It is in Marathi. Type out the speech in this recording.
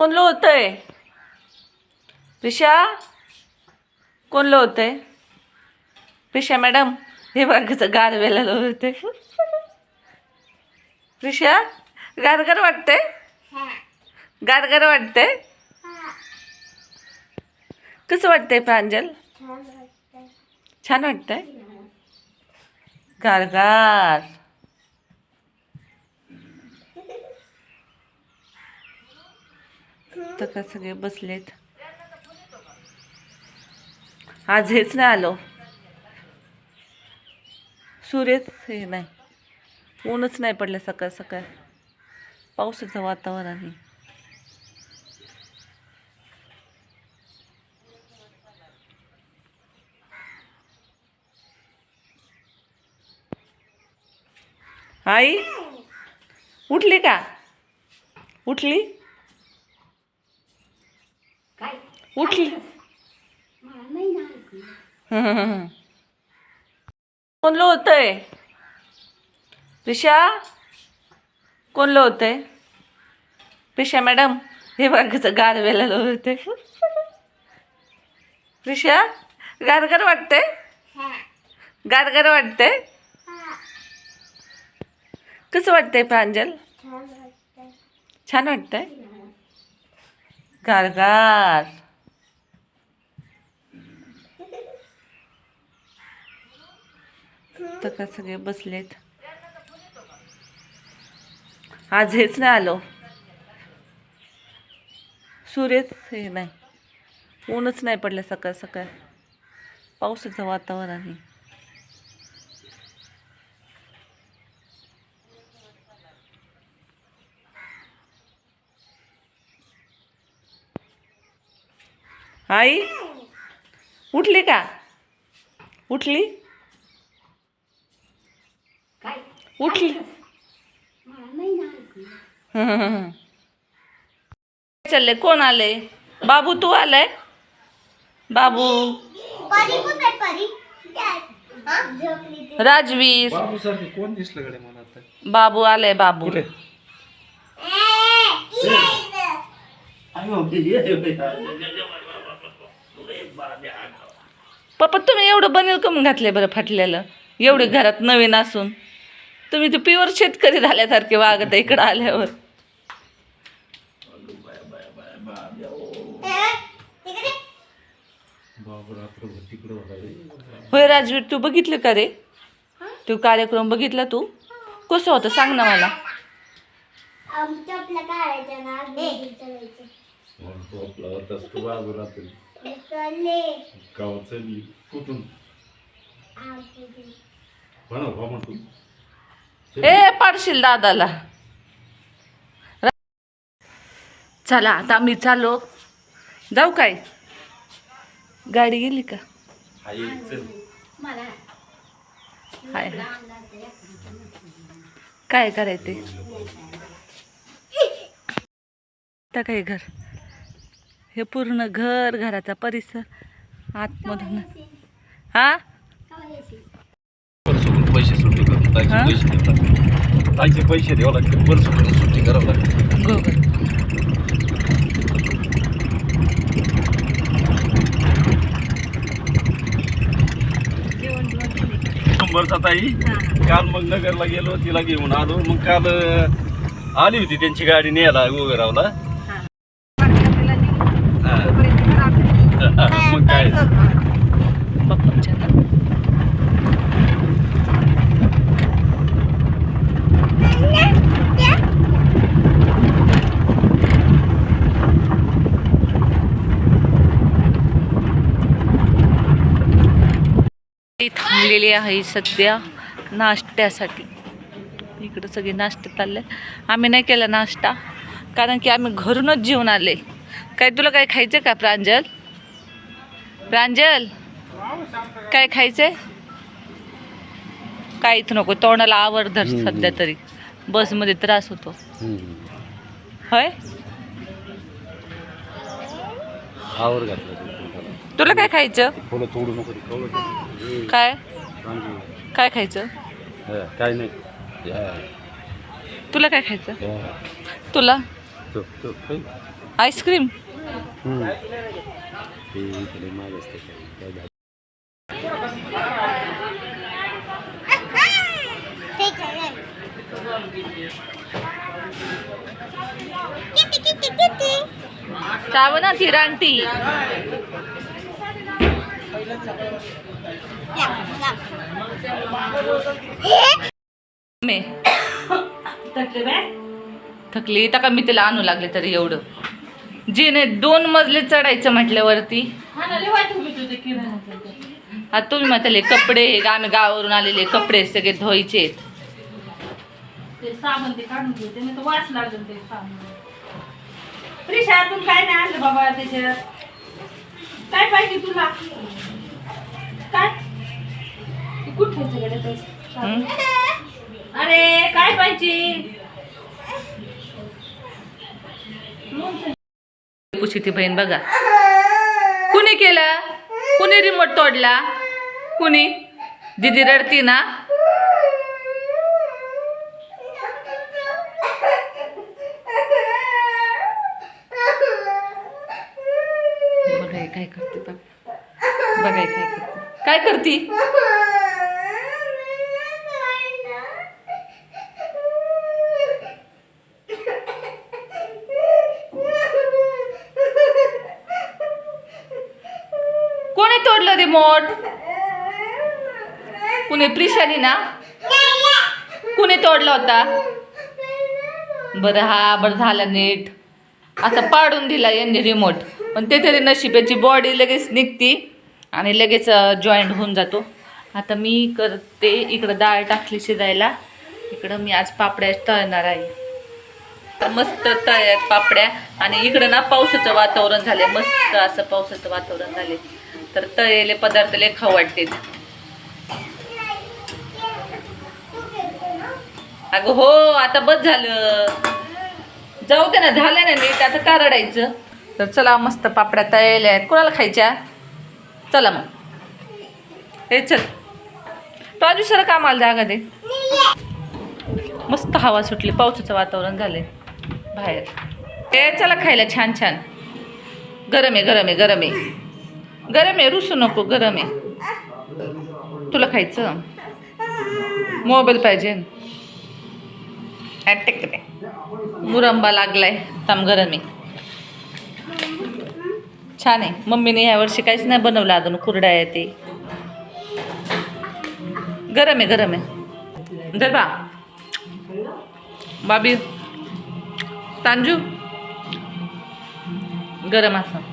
कोणलं होतंय? प्रिशा? कोणलं होतंय? प्रिशा मॅडम हे बघ कसं गारव्याला होते. प्रिशा गारगार वाटते गारगार वाटते कसं वाटतंय प्रांजल? छान वाटतंय? गारगार. तर का सगळे बसलेत. आज हेच नाही आलो. सूर्यच हे नाही. ऊनच नाही पडलं सकाळ सकाळ. पावसाचं वातावरण आहे. आई उठली का? उठली? उठली. कोणलं होतंय? प्रिशा? कोणलं होतंय? प्रिशा मॅडम हे बघ कसं गारव्याला होते प्रिशा गारगार वाटते गारगार वाटते कसं वाटतंय प्रांजल? छान वाटतंय? गारगार. तर का सगळे बसलेत? आज हेच नाही आलो. सूर्यच हे नाही. ऊनच नाही पडलं सकाळ सकाळ. पावसाचं वातावरण आहे. आई उठली का? उठली? उठली. चालले कोण आले बाबू तू आलाय? बाबू. परी कुठे परी? हा? झोपली ती. राजवीर. बाबू सारखं कोण दिसलं कडे मला आता? बाबू आलाय बाबू. कुठे. पप्पा तुम्ही एवढं बनेल कमी घातले बरं फाटलेलं एवढे घरात नवीन असून तुम्ही ते प्युअर शेतकरी झाल्यासारखे वागत इकडं आल्यावर. होय राजवीर तू बघितलं का रे? तू कार्यक्रम बघितला तू? कसं होतं? सांग ना मला. कुठून आम कुठे? म्हणा बा म्हणतो ए पाडशील दादाला. चला आता आम्ही चालो. जाऊ काय? गाडी गेली का? हाय. काय करायचे आता काय घर? हे पूर्ण घर घराचा परिसर आतमधून. हा? ताईचे हा? पैसे देतात. ताईचे पैसे द्यावं लागते वर सोडून सुट्टी करावं लागते गोबर शंभरचा ताई काल मग नगरला गेलो तिला घेऊन आलो. मग काल अं, आली होती त्यांची गाडी न्यायला गोगरावला हा. मग काय? ती थांबलेली आहे सध्या नाश्त्यासाठी. इकडं सगळे नाश्ता चालले. आम्ही नाही केला नाश्ता कारण की आम्ही घरूनच जेवून आले. काय तुला काय खायचं का प्रांजल? प्रांजल काय खायचंय? काहीच नको तोंडाला आवर धर सध्या तरी. बसमध्ये त्रास होतो. होय? आवर घातलं तुला काय खायचं? फुलं तोडू नको. काय. काय खायचं? हा, काय नाही. तुला काय खायचं. तुला? तो तो खाई. आईस्क्रीम. हम्म. ते थकली. तर का मी तिला आणू लागले तरी एवढं. जिने दोन मजले चढायचं म्हटल्यावरती. आता तुम्ही म्हटले कपडे आम्ही गावावरून आलेले कपडे सगळे धुवायचे साबण ते काढून घेते वास लागेल ते साबण. काय नाही आणलं बाबा त्याच्यात? काय पाहिजे तुला? अरे काय पाहिजे? पुशी ती बहीण बघा. कुणी केलं? कुणी रिमोट तोडला? कुणी? दिदी रडती ना? बघाय काय करते बघ बघाय काय करते. काय करती? कोणी तोडलं रिमोट कुणी? प्रिशानी ना कुणी तोडला होता? बरं हा बरं झालं नीट. आता पाडून दिला यांनी रिमोट पण ते तरी नशिबाची बॉडी लगेच निघती आणि लगेच जॉईंट होऊन जातो. आता मी करते इकडं डाळ टाकली शिजायला. इकडं मी आज पापड्या तळणार आहे. मस्त तळ्यात पापड्या. आणि इकडं ना पावसाचं वातावरण झाले मस्त असं पावसाचं वातावरण झाले तर तळलेले पदार्थ लय खाऊ वाटतेत अगं हो आता बस झालं. जाऊ दे ना झालं ना नीट. आता का रडायचं? तर चला मस्त पापड्या तळलेल्या आहेत. कोणाला खायच्या? चला मग. हे चल. राजू सर कामाला जागा दे. मस्त हवा सुटली. पावसाचं वातावरण झालंय. बाहेर. ए चला खायला छान छान. गरम आहे गरम आहे गरम. आहे गरम आहे रुसू नको गरम. आहे तुला खायचं? मोबाईल पाहिजे. ॲटेक ते मुरंबा लागलाय ताम गरम. आहे छान आहे. मम्मीने ह्या वर्षी काहीच नाही बनवलं अजून कुरडा आहे ते. गरम आहे गरम. आहे दर बा. बाबी. तांजू गरम असं